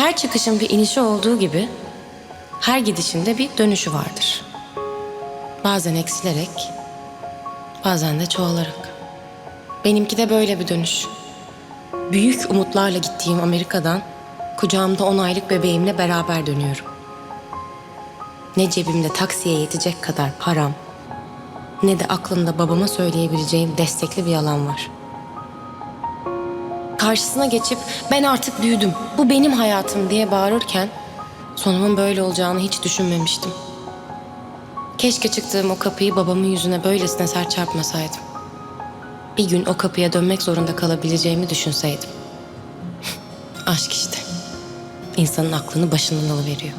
Her çıkışın bir inişi olduğu gibi her gidişinde bir dönüşü vardır. Bazen eksilerek, bazen de çoğalarak. Benimki de böyle bir dönüş. Büyük umutlarla gittiğim Amerika'dan kucağımda 10 aylık bebeğimle beraber dönüyorum. Ne cebimde taksiye yetecek kadar param, ne de aklımda babama söyleyebileceğim destekli bir yalan var. Karşısına geçip ben artık büyüdüm, bu benim hayatım diye bağırırken sonumun böyle olacağını hiç düşünmemiştim. Keşke çıktığım o kapıyı babamın yüzüne böylesine sert çarpmasaydım. Bir gün o kapıya dönmek zorunda kalabileceğimi düşünseydim. Aşk işte. İnsanın aklını başından alıveriyor.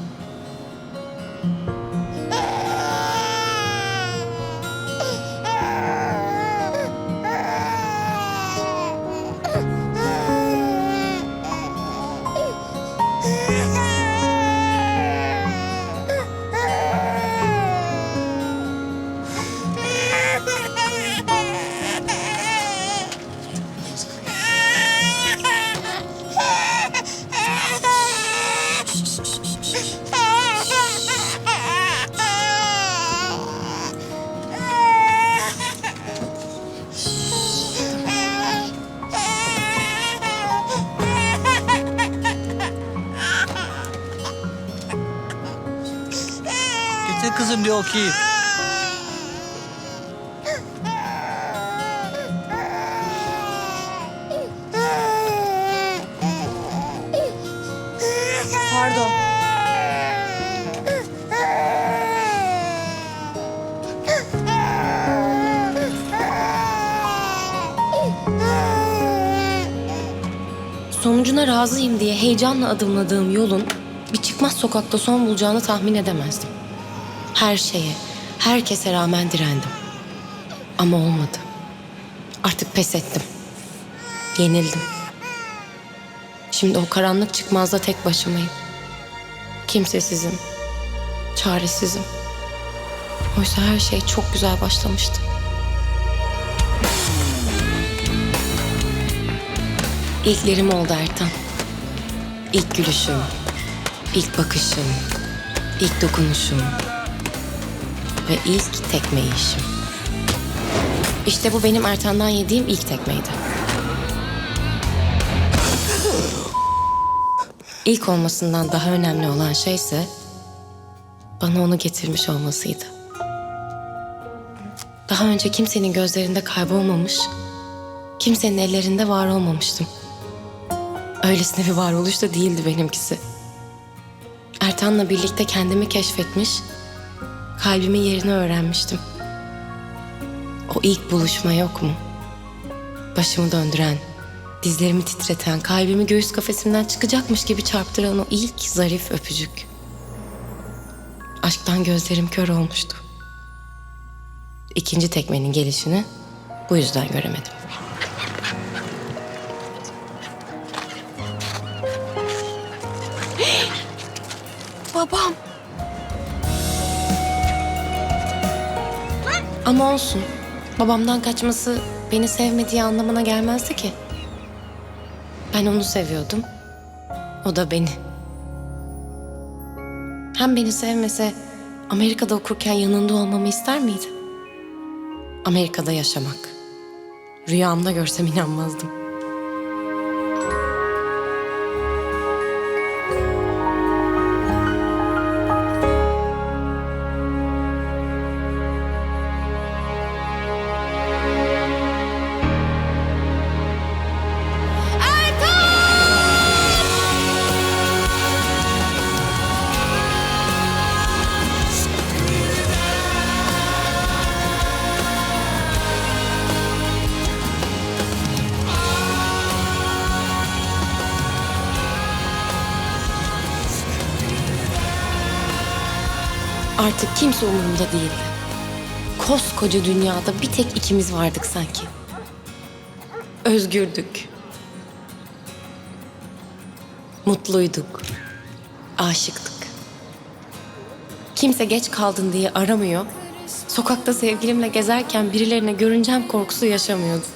Razıyım diye heyecanla adımladığım yolun bir çıkmaz sokakta son bulacağını tahmin edemezdim. Her şeye, herkese rağmen direndim. Ama olmadı. Artık pes ettim. Yenildim. Şimdi o karanlık çıkmazda tek başımayım. Kimsesizim. Çaresizim. Oysa her şey çok güzel başlamıştı. İlklerim oldu Ertan. İlk gülüşüm, ilk bakışım, ilk dokunuşum ve ilk tekme yiyişim. İşte bu benim Ertan'dan yediğim ilk tekmeydi. İlk olmasından daha önemli olan şey ise bana onu getirmiş olmasıydı. Daha önce kimsenin gözlerinde kaybolmamış, kimsenin ellerinde var olmamıştım. Öylesine bir varoluş da değildi benimkisi. Ertan'la birlikte kendimi keşfetmiş, kalbimin yerini öğrenmiştim. O ilk buluşma yok mu? Başımı döndüren, dizlerimi titreten, kalbimi göğüs kafesimden çıkacakmış gibi çarptıran o ilk zarif öpücük. Aşktan gözlerim kör olmuştu. İkinci tekmenin gelişini bu yüzden göremedim. Ama olsun. Babamdan kaçması beni sevmediği anlamına gelmezdi ki. Ben onu seviyordum. O da beni. Hem beni sevmese Amerika'da okurken yanında olmamı ister miydi? Amerika'da yaşamak. Rüyamda görsem inanmazdım. Artık kimse umurumda değildi. Koskoca dünyada bir tek ikimiz vardık sanki. Özgürdük. Mutluyduk. Aşıktık. Kimse geç kaldın diye aramıyor. Sokakta sevgilimle gezerken birilerine görüneceğim korkusu yaşamıyordum.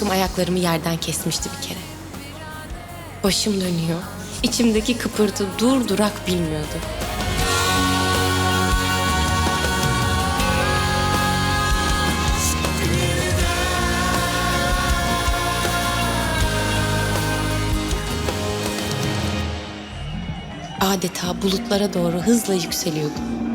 Aşkım ayaklarımı yerden kesmişti bir kere. Başım dönüyor. İçimdeki kıpırtı dur durak bilmiyordu. Adeta bulutlara doğru hızla yükseliyordum.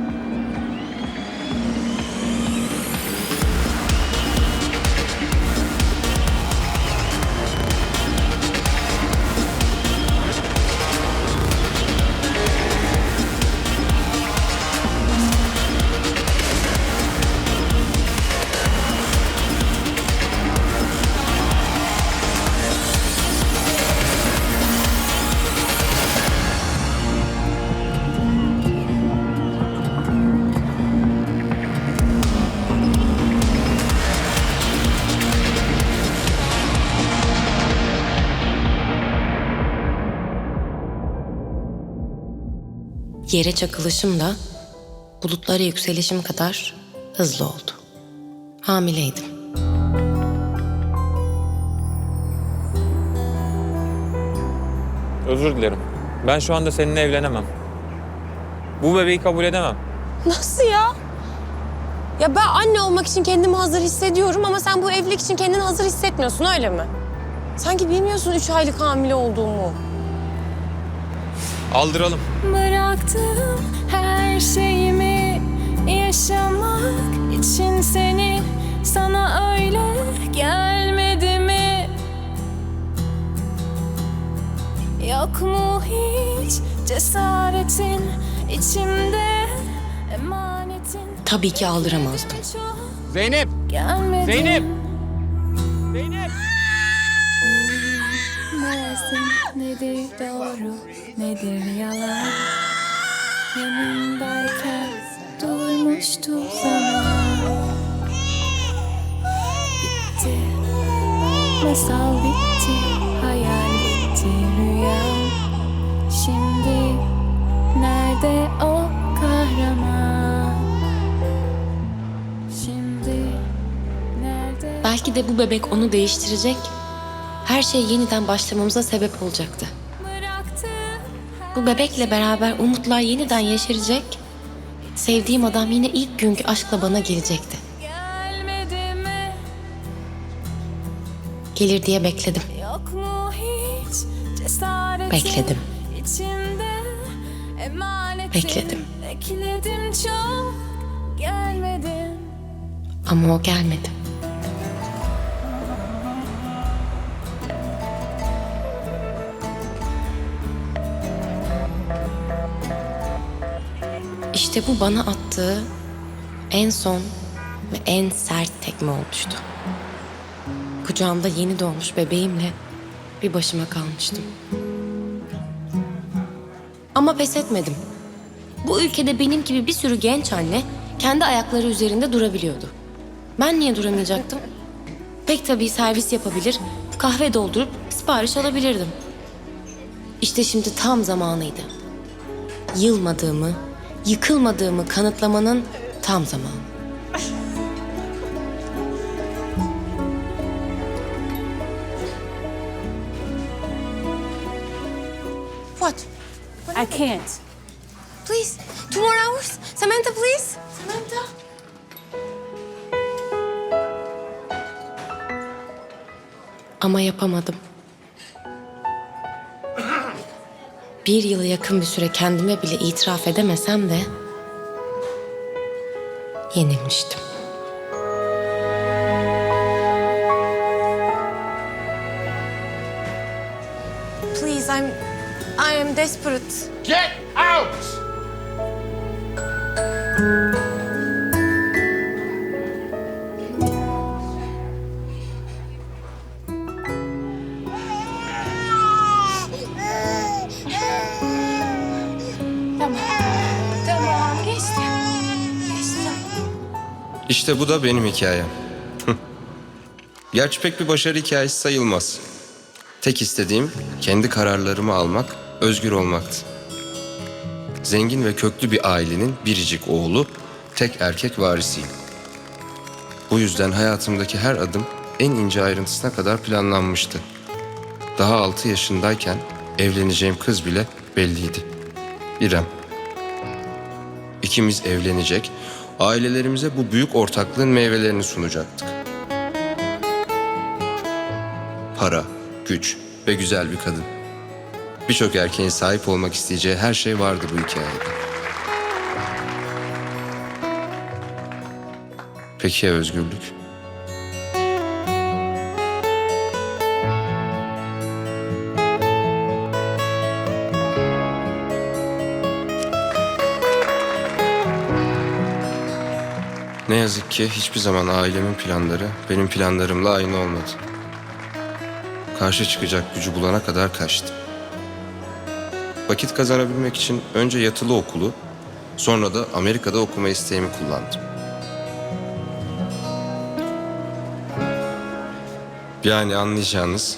Yere çakılışım da bulutlara yükselişim kadar hızlı oldu. Hamileydim. Özür dilerim. Ben şu anda seninle evlenemem. Bu bebeği kabul edemem. Nasıl ya? Ya ben anne olmak için kendimi hazır hissediyorum ama sen bu evlilik için kendini hazır hissetmiyorsun öyle mi? Sanki bilmiyorsun üç aylık hamile olduğumu. Aldıralım. Bıraktım her şeyimi Yaşamak için seni Sana öyle gelmedi mi? Yok mu hiç cesaretin içimde emanetin Tabii ki aldıramazdım. Zeynep! gelmedi Zeynep! Zeynep! Neresin nedir doğru nedir yalan? Yanındayken durmuştu zaman. Bitti. Masal bitti Hayal bitti rüya. Şimdi Nerede o kahraman? Şimdi Nerede Belki de bu bebek onu değiştirecek. Her şey yeniden başlamamıza sebep olacaktı. Bu bebekle beraber umutlar yeniden yeşerecek. Sevdiğim adam yine ilk günkü aşkla bana gelecekti. Gelir diye bekledim. Bekledim. Bekledim. Bekledim çok gelmedin Ama o gelmedi. İşte bu bana attığı en son ve en sert tekme olmuştu. Kucağımda yeni doğmuş bebeğimle bir başıma kalmıştım. Ama pes etmedim. Bu ülkede benim gibi bir sürü genç anne kendi ayakları üzerinde durabiliyordu. Ben niye duramayacaktım? Pek tabii servis yapabilir, kahve doldurup sipariş alabilirdim. İşte şimdi tam zamanıydı. Yılmadığımı, yıkılmadığımı kanıtlamanın tam zamanı. What? I can't. Please, two more hours. Samantha, please. Samantha. Ama yapamadım. Bir yılı yakın bir süre kendime bile itiraf edemesem de yenilmiştim. Please, I'm I am desperate. Get out! İşte bu da benim hikayem. Gerçi pek bir başarı hikayesi sayılmaz. Tek istediğim kendi kararlarımı almak, özgür olmaktı. Zengin ve köklü bir ailenin biricik oğlu, tek erkek varisiyim. Bu yüzden hayatımdaki her adım en ince ayrıntısına kadar planlanmıştı. Daha 6 yaşındayken evleneceğim kız bile belliydi. İrem. İkimiz evlenecek, ailelerimize bu büyük ortaklığın meyvelerini sunacaktık. Para, güç ve güzel bir kadın. Birçok erkeğin sahip olmak isteyeceği her şey vardı bu hikayede. Peki ya özgürlük? Ne yazık ki hiçbir zaman ailemin planları benim planlarımla aynı olmadı. Karşı çıkacak gücü bulana kadar kaçtım. Vakit kazanabilmek için önce yatılı okulu, sonra da Amerika'da okuma isteğimi kullandım. Yani anlayacağınız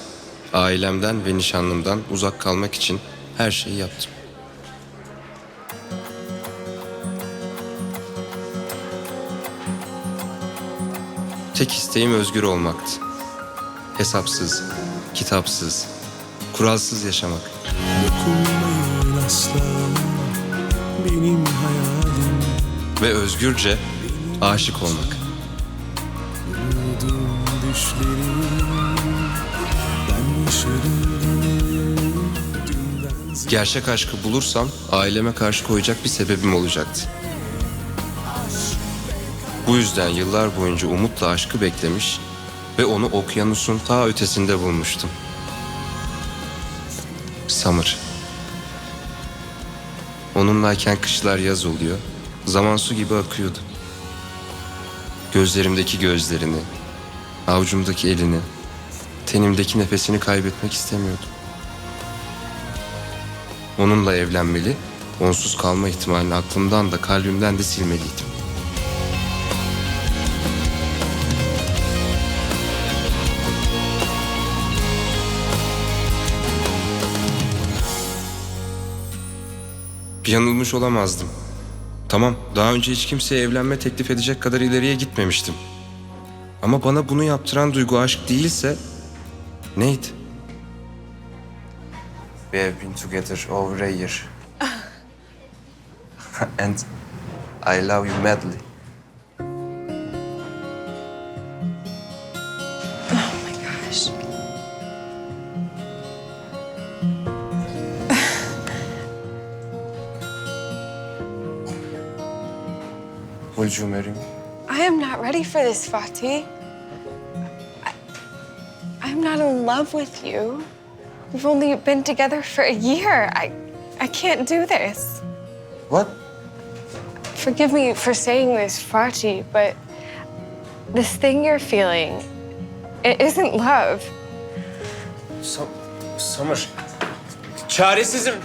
ailemden ve nişanlımdan uzak kalmak için her şeyi yaptım. Tek isteğim özgür olmaktı. Hesapsız, kitapsız, kuralsız yaşamak. Dokunmayın asla benim hayalim ve özgürce aşık olmak. Umudum düşlerim Ben yaşarım dünden Gerçek aşkı bulursam aileme karşı koyacak bir sebebim olacaktı. Bu yüzden yıllar boyunca umutla aşkı beklemiş ve onu okyanusun ta ötesinde bulmuştum. Summer. Onunlayken kışlar yaz oluyor, zaman su gibi akıyordu. Gözlerimdeki gözlerini, avucumdaki elini, tenimdeki nefesini kaybetmek istemiyordum. Onunla evlenmeli, onsuz kalma ihtimalini aklımdan da kalbimden de silmeliydim. Yanılmış olamazdım. Tamam, daha önce hiç kimseye evlenme teklif edecek kadar ileriye gitmemiştim. Ama bana bunu yaptıran duygu aşk değilse neydi? We have been together over a year. And I love you madly. Would you marry me? I am not ready for this, Fatih. I, I'm not in love with you. We've only been together for a year. I, I can't do this. What? Forgive me for saying this, Fatih, but this thing you're feeling, it isn't love. Sam Summer. Çaresizim.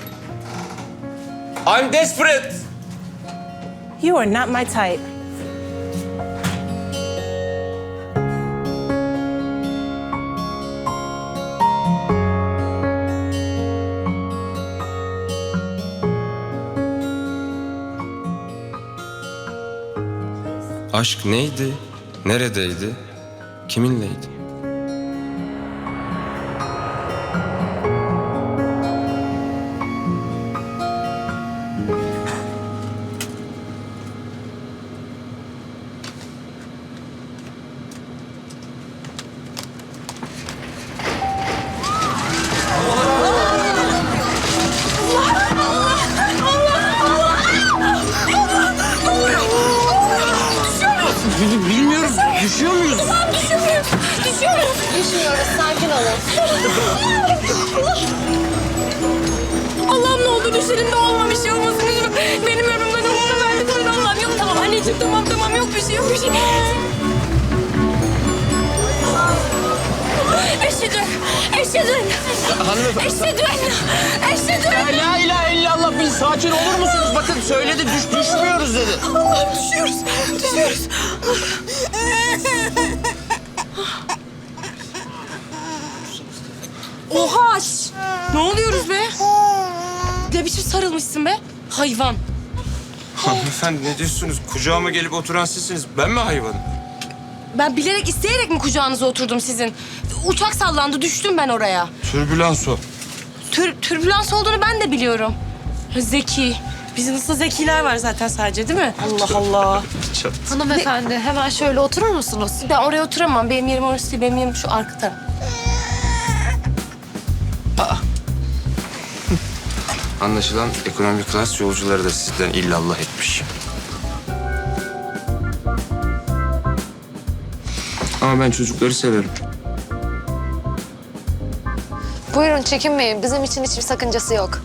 I'm desperate. You are not my type. Aşk neydi? Neredeydi? Kiminleydi? Hanımefendi. eşhedü, eşhedü. La ilahe illallah bir sakin olur musunuz? Bakın söyledi düş, düşmüyoruz dedi. Allah'ım düşüyoruz, düşüyoruz. Oha! Ne oluyoruz be? Ne biçim sarılmışsın be? Hayvan. Hanımefendi ne diyorsunuz? Kucağıma gelip oturan sizsiniz. Ben mi hayvanım? Ben bilerek isteyerek mi kucağınıza oturdum sizin? Uçak sallandı düştüm ben oraya. Türbülans o. Tür, türbülans olduğunu ben de biliyorum. Zeki. Bizim nasıl zekiler var zaten sadece değil mi? Allah Allah. Hanımefendi hemen şöyle oturur musunuz? Ben oraya oturamam. Benim yerim orası değil. Benim yerim şu arka taraf. Anlaşılan ekonomik klas yolcuları da sizden illallah etmiş. Ama ben çocukları severim. Buyurun çekinmeyin. Bizim için hiçbir sakıncası yok.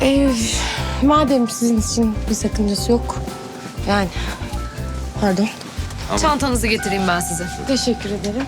Ee, madem sizin için bir sakıncası yok. Yani pardon. Çantanızı getireyim ben size. Teşekkür ederim.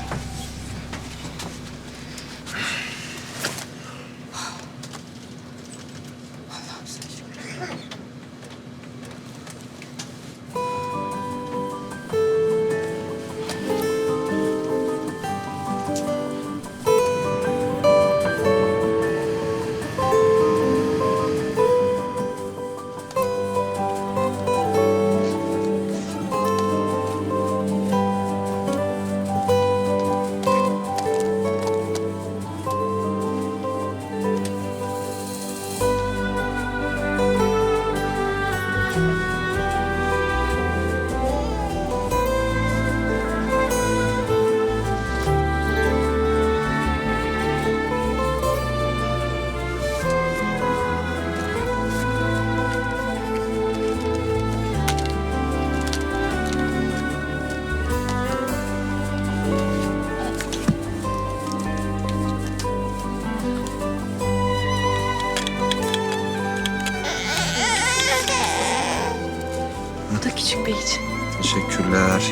Küçük bir için. Teşekkürler.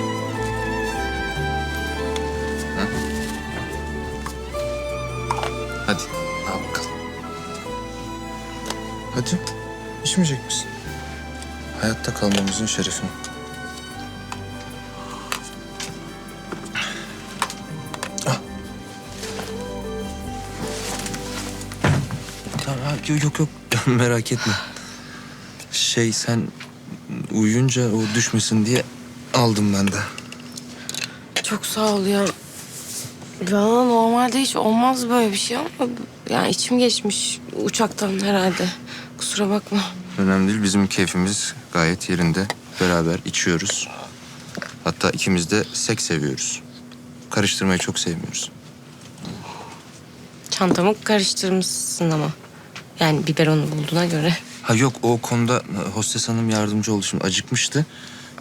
Ha? Hadi al bakalım. Hadi. İçmeyecek misin? Hayatta kalmamızın şerefine. Ah. Tamam, yok yok yok merak etme. Şey sen uyuyunca o düşmesin diye aldım ben de. Çok sağ ol ya. Valla normalde hiç olmaz böyle bir şey ama yani içim geçmiş uçaktan herhalde. Kusura bakma. Önemli değil bizim keyfimiz gayet yerinde. Beraber içiyoruz. Hatta ikimiz de seks seviyoruz. Karıştırmayı çok sevmiyoruz. Çantamı karıştırmışsın ama. Yani biberonu bulduğuna göre. Ha yok o konuda e, hostes hanım yardımcı oldu şimdi acıkmıştı.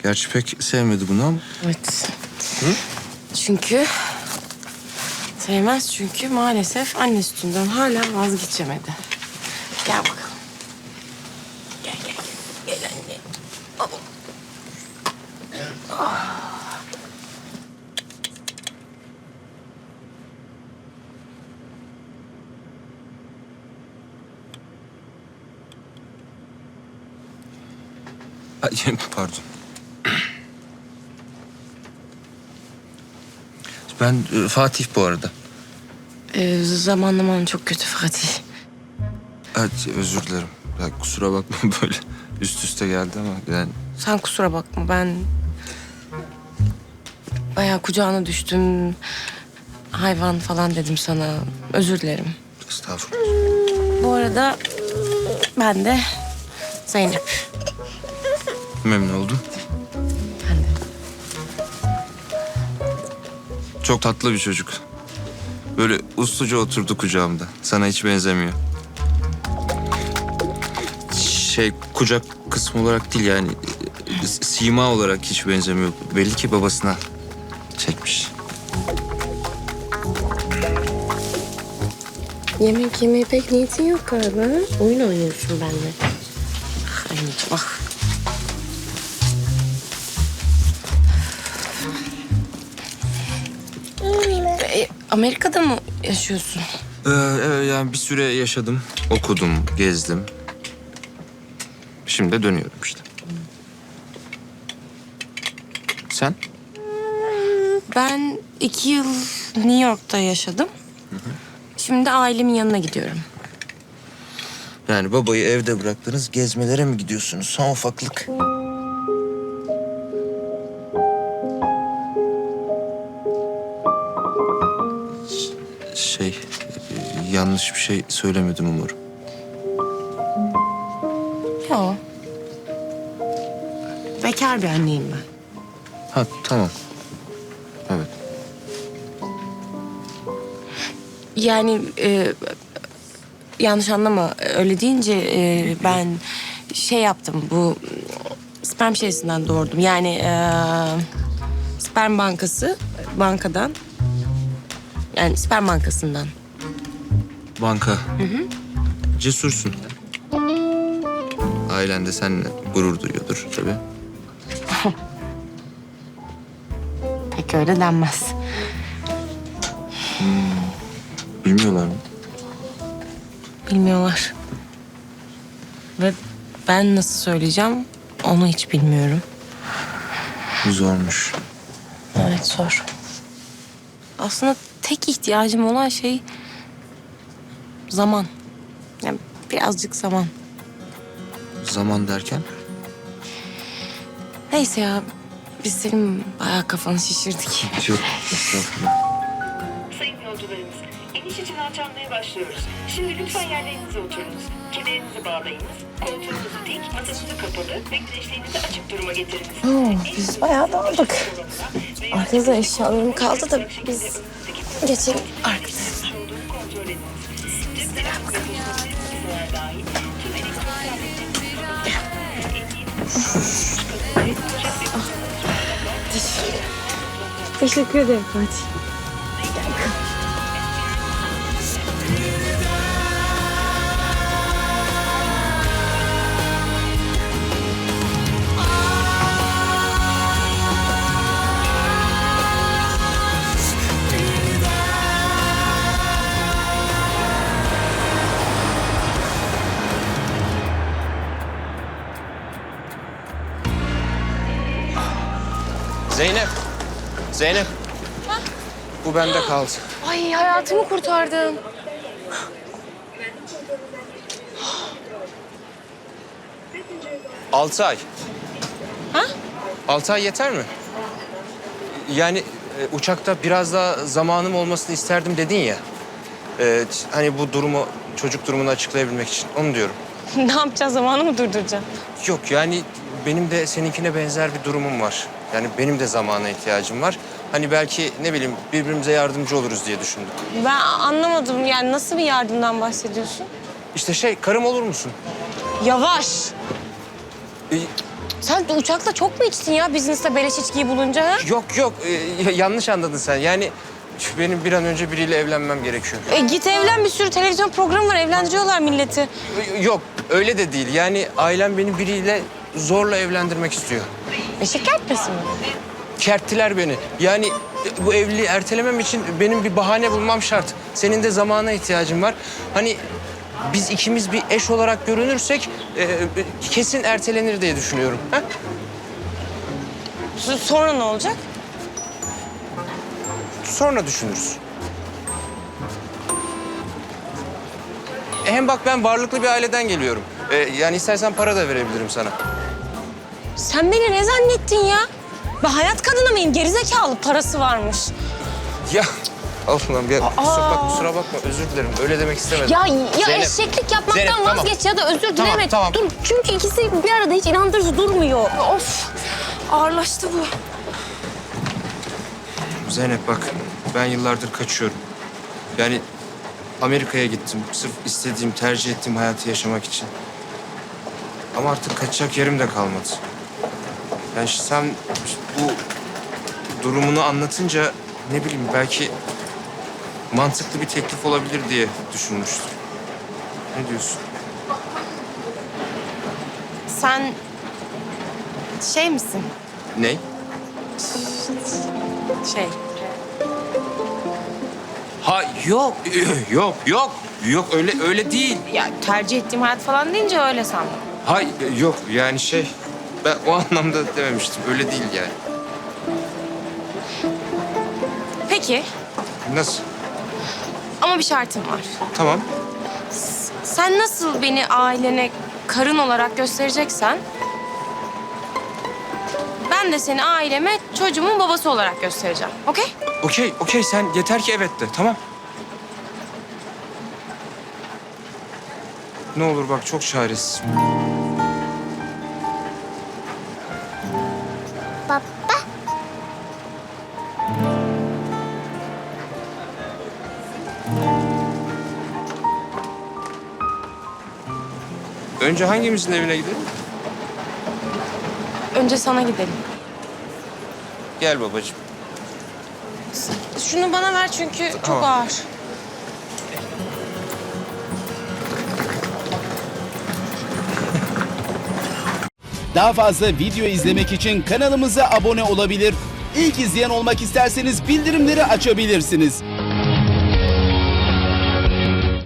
Gerçi pek sevmedi bunu ama Evet. Çünkü sevmez çünkü maalesef anne sütünden hala vazgeçemedi. Gel bakalım. Gel gel gel. Gel anne. Hop. Ay, pardon. Ben e, Fatih bu arada. Ee, zamanlaman çok kötü Fatih. Evet, özür dilerim. Ya, kusura bakma böyle üst üste geldi ama yani Sen kusura bakma ben bayağı kucağına düştüm. Hayvan falan dedim sana. Özür dilerim. estağfurullah. Bu arada ben de Zeynep. Memnun oldum. Ben de. Çok tatlı bir çocuk. Böyle usluca oturdu kucağımda. Sana hiç benzemiyor. Şey kucak kısmı olarak değil yani e, sima olarak hiç benzemiyor. Belli ki babasına çekmiş. Yemek yemeye pek niyetin yok galiba. Oyun oynuyorsun benimle. Ah anneciğim ah. Amerika'da mı yaşıyorsun? Ee, evet, yani bir süre yaşadım, okudum, gezdim. Şimdi de dönüyorum işte. Sen? Ben iki yıl New York'ta yaşadım. Şimdi ailemin yanına gidiyorum. Yani babayı evde bıraktınız, gezmelere mi gidiyorsunuz? Son ufaklık. Yanlış bir şey söylemedim umarım. Yo. Bekar bir anneyim ben. Ha tamam. Evet. Yani e, yanlış anlama öyle deyince e, ben şey yaptım bu sperm şeysinden doğurdum. Yani e, sperm bankası bankadan yani sperm bankasından. Banka. Cesursun. Ailen de seninle gurur duyuyordur tabii. Pek öyle denmez. Bilmiyorlar mı? Bilmiyorlar. Ve ben nasıl söyleyeceğim onu hiç bilmiyorum. Zormuş. Evet zor. Aslında tek ihtiyacım olan şey zaman. Yani birazcık zaman. Zaman derken? Neyse ya biz senin bayağı kafanı şişirdik. Yok, estağfurullah. Sayın yolcularımız, iniş için alçalmaya başlıyoruz. Şimdi lütfen yerlerinize oturunuz. Kemerinizi bağlayınız. Koltuğunuzu dik, masanızı kapalı ve güneşliğinizi açık duruma getiriniz. biz bayağı dağıldık. Arkada eşyalarım kaldı da biz geçelim arkada. Teşekkür ederim Fatih. Zeynep. Bu bende kaldı. Ay hayatımı kurtardın. Altı ay. Ha? Altı ay yeter mi? Yani e, uçakta biraz daha zamanım olmasını isterdim dedin ya. E, hani bu durumu, çocuk durumunu açıklayabilmek için. Onu diyorum. ne yapacağız zamanı mı durduracağım? Yok yani benim de seninkine benzer bir durumum var. Yani benim de zamana ihtiyacım var. Hani belki ne bileyim birbirimize yardımcı oluruz diye düşündük. Ben anlamadım yani nasıl bir yardımdan bahsediyorsun? İşte şey karım olur musun? Yavaş. E, Sen de uçakta çok mu içtin ya bizneste beleş içkiyi bulunca ha? Yok yok e, yanlış anladın sen. Yani benim bir an önce biriyle evlenmem gerekiyor. E git evlen bir sürü televizyon programı var evlendiriyorlar milleti. Yok öyle de değil. Yani ailem beni biriyle zorla evlendirmek istiyor. Eşek kertmesi mi? Kerttiler beni. Yani e, bu evliliği ertelemem için benim bir bahane bulmam şart. Senin de zamana ihtiyacın var. Hani biz ikimiz bir eş olarak görünürsek e, kesin ertelenir diye düşünüyorum. Ha? S- Sonra ne olacak? Sonra düşünürüz. E, Hem bak ben varlıklı bir aileden geliyorum. E, yani istersen para da verebilirim sana. Sen beni ne zannettin ya? Ben hayat kadını mıyım? Gerizekalı parası varmış. Ya Allah'ım ya kusura, bak, kusura bakma özür dilerim. Öyle demek istemedim. Ya, ya Zeynep. eşeklik yapmaktan Zeynep, tamam. vazgeç ya da özür Tamam, dileme. tamam. Dur çünkü ikisi bir arada hiç inandırıcı durmuyor. Of ağırlaştı bu. Zeynep bak ben yıllardır kaçıyorum. Yani Amerika'ya gittim sırf istediğim, tercih ettiğim hayatı yaşamak için. Ama artık kaçacak yerim de kalmadı. Yani işte sen bu durumunu anlatınca ne bileyim belki mantıklı bir teklif olabilir diye düşünmüştüm. Ne diyorsun? Sen şey misin? Ney? Şey. Ha yok, yok, yok. Yok öyle öyle değil. Ya tercih ettiğim hayat falan deyince öyle sandım. Hay yok yani şey ben o anlamda dememiştim. Öyle değil yani. Peki Nasıl? ama bir şartım var. Tamam. Sen nasıl beni ailene karın olarak göstereceksen... ...ben de seni aileme çocuğumun babası olarak göstereceğim. Okey? Okey, okey sen yeter ki evet de. Tamam. Ne olur bak çok çaresiz. Önce hangimizin evine gidelim? Önce sana gidelim. Gel babacığım. Şunu bana ver çünkü çok Tamam. ağır. Daha fazla video izlemek için kanalımıza abone olabilir. İlk izleyen olmak isterseniz bildirimleri açabilirsiniz.